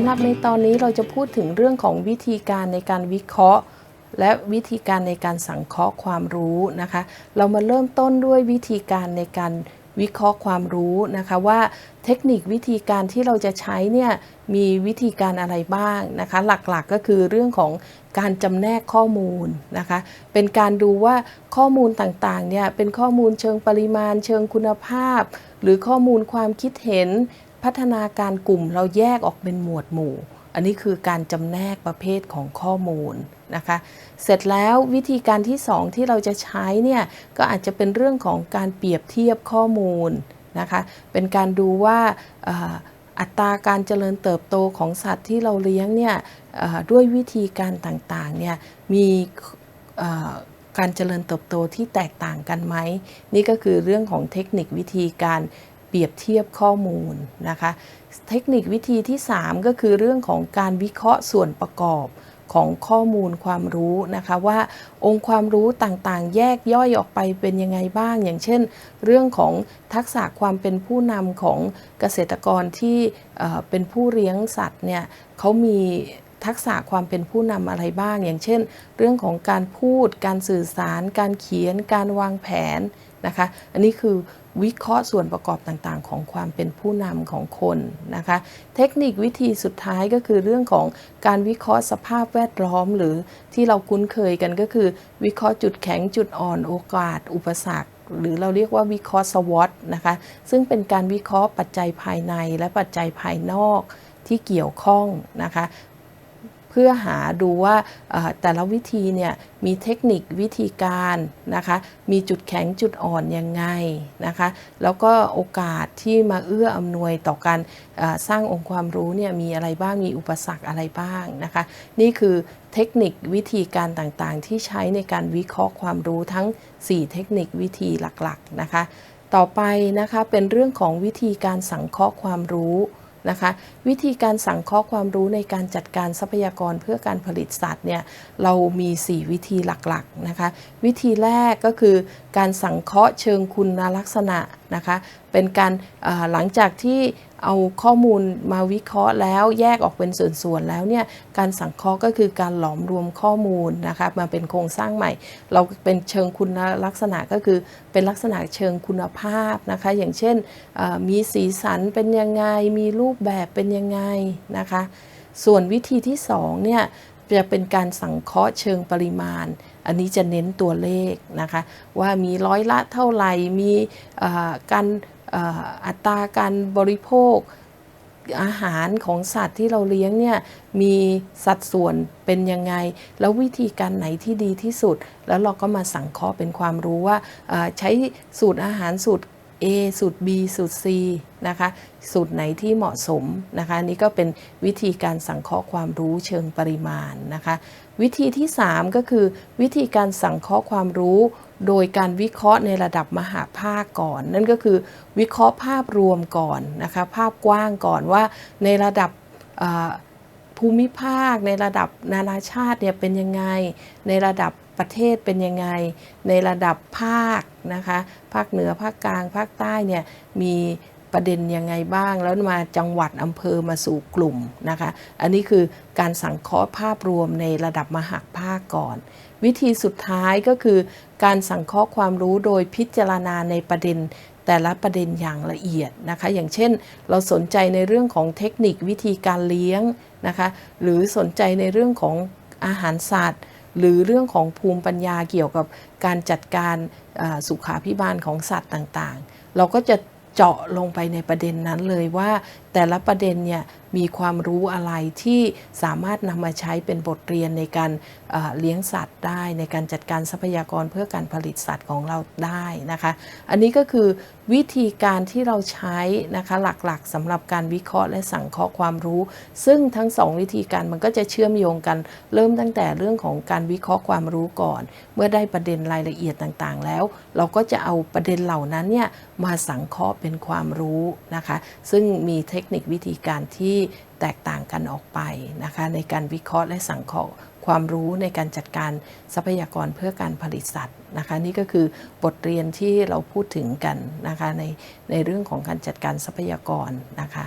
ำหรับในตอนนี้เราจะพูดถึงเรื่องของวิธีการในการวิเคราะห์ และวิธีการในการสังเคราะห์ความรู้นะคะ เรามาเริ่มต้นด้วยวิธีการในการวิเคราะห์ความรู้นะคะว่าเทคนิควิธีการที่เราจะใช้เนี่ยมีวิธีการอะไรบ้างนะคะ หลักๆก็คือเรื่องของการจำแนกข้อมูลนะคะ เป็นการดูว่าข้อมูลต่างๆเนี่ยเป็นข้อมูลเชิงปริมาณ เชิงคุณภาพ หรือข้อมูลความคิดเห็น พัฒนาการกลุ่มเราแยกออกเป็นหมวดหมู่ อันนี้คือการจำแนกประเภทของข้อมูลนะคะ เสร็จแล้ววิธีการที่ 2 ที่เราจะใช้เนี่ยก็อาจจะเป็นเรื่องของการเปรียบเทียบข้อมูลนะคะ เป็นการดูว่าอัตราการเจริญเติบโตของสัตว์ที่เราเลี้ยงเนี่ยด้วยวิธีการต่างๆเนี่ยมีการเจริญเติบโตที่แตกต่างกันไหม นี่ก็คือเรื่องของเทคนิควิธีการ เปรียบเทียบข้อมูลนะคะ เทคนิควิธีที่ 3 ก็คือเรื่องของการวิเคราะห์ส่วนประกอบของข้อมูลความรู้นะคะว่าองค์ความรู้ต่างๆ แยกย่อยออกไปเป็นยังไงบ้าง อย่างเช่น เรื่องของทักษะความเป็นผู้นำของเกษตรกรที่เอ่อเป็นผู้เลี้ยงสัตว์เนี่ยเขามี ทักษะความเป็นผู้นำอะไรบ้าง อย่างเช่น เรื่องของการพูด การสื่อสาร การเขียน การวางแผนนะคะ อันนี้คือวิเคราะห์ส่วนประกอบต่างๆ ของความเป็นผู้นำของคนนะคะ เทคนิควิธีสุดท้ายก็คือเรื่องของการวิเคราะห์สภาพแวดล้อม หรือที่เราคุ้นเคยกันก็คือ วิเคราะห์จุดแข็งจุดอ่อนโอกาส อุปสรรคหรือเราเรียกว่าวิเคราะห์สวอตนะคะ ซึ่งเป็นการวิเคราะห์ปัจจัยภายในและปัจจัยภายนอกที่เกี่ยวข้องนะคะ พื่อหาดูว่าแต่ละวิธีเนี่ยมีเทคนิควิธีการนะคะมีจุดแข็งจุดอ่อนยังไงนะคะแล้วก็โอกาสที่มาเอื้ออำนวยต่อการสร้างองค์ความรู้เนี่ยมีอะไรบ้างมีอุปสรรคอะไรบ้างนะคะนี่คือเทคนิควิธีการต่างๆ ที่ใช้ในการวิเคราะห์ความรู้ทั้ง 4 เทคนิควิธีหลักๆนะคะต่อไปนะคะเป็นเรื่องของวิธีการสังเคราะห์ความรู้ นะคะ วิธีการสังเคราะห์ความรู้ในการจัดการทรัพยากรเพื่อการผลิตสัตว์เนี่ยเรามี 4 วิธีหลักๆนะคะ วิธีแรกก็คือการสังเคราะห์เชิงคุณลักษณะนะคะ เป็นการหลังจากที่ เอาข้อมูลมาวิเคราะห์แล้วแยกออกเป็นส่วนๆแล้วเนี่ยการสังเคราะห์ก็คือการหลอมรวมข้อมูลนะคะมาเป็นโครงสร้างใหม่ เราเป็นเชิงคุณลักษณะก็คือเป็นลักษณะเชิงคุณภาพนะคะ อย่างเช่นมีสีสันเป็นยังไง มีรูปแบบเป็นยังไงนะคะ ส่วนวิธีที่2เนี่ยจะเป็นการสังเคราะห์เชิงปริมาณ อันนี้จะเน้นตัวเลขนะคะ ว่ามีร้อยละเท่าไหร่ มีการ อัตราการบริโภคอาหารของสัตว์ที่เราเลี้ยงเนี่ยมีสัดส่วนเป็นยังไง แล้ววิธีการไหนที่ดีที่สุด แล้วเราก็มาสังเคราะห์เป็นความรู้ว่าใช้สูตรอาหารสูตร A สูตร B สูตร C นะคะสูตรไหนที่เหมาะสมนะคะนนี่ก็เป็นวิธีการสังเคราะห์ความรู้เชิงปริมาณนะคะ วิธีที่ 3 ก็คือวิธีการสังเคราะห์ความรู้ โดยการวิเคราะห์ในระดับมหาภาคก่อน นั่นก็คือวิเคราะห์ภาพรวมก่อนนะคะภาพกว้างก่อนว่าในระดับภูมิภาค ในระดับนานาชาติเนี่ยเป็นยังไง ในระดับประเทศเป็นยังไง ในระดับภาคนะคะภาคเหนือภาคกลางภาคใต้เนี่ยมี ประเด็นยังไงบ้าง แล้วมาจังหวัดอำเภอมาสู่กลุ่มนะคะ อันนี้คือการสังเคราะห์ภาพรวมในระดับมหาภาคก่อน วิธีสุดท้ายก็คือ การสังเคราะห์ความรู้โดยพิจารณาในประเด็นแต่ละประเด็นอย่างละเอียดนะคะ อย่างเช่น เราสนใจในเรื่องของเทคนิควิธีการเลี้ยงนะคะ หรือสนใจในเรื่องของอาหารสัตว์ หรือเรื่องของภูมิปัญญาเกี่ยวกับการจัดการสุขาพิบาลของสัตว์ต่างๆ เราก็จะ เจาะลงไปในประเด็นนั้นเลยว่า แต่ละประเด็นเนี่ยมีความรู้อะไรที่สามารถนำมาใช้เป็นบทเรียนในการเอ่อเลี้ยงสัตว์ได้ในการจัดการทรัพยากรเพื่อการผลิตสัตว์ของเราได้นะคะ อันนี้ก็คือวิธีการที่เราใช้นะคะหลักๆสำหรับการวิเคราะห์และสังเคราะห์ความรู้ ซึ่งทั้งสองวิธีการมันก็จะเชื่อมโยงกัน เริ่มตั้งแต่เรื่องของการวิเคราะห์ความรู้ก่อน เมื่อได้ประเด็นรายละเอียดต่างๆ แล้ว เราก็จะเอาประเด็นเหล่านั้นเนี่ยมาสังเคราะห์เป็นความรู้นะคะ ซึ่งมีเทคนิควิธีการที่แตกต่างกันออกไปนะคะในการวิเคราะห์และสังเคราะห์ความรู้ในการจัดการทรัพยากรเพื่อการผลิตสัตว์ นะคะนี่ก็คือบทเรียนที่เราพูดถึงกันนะคะในในเรื่องของการจัดการทรัพยากรนะคะ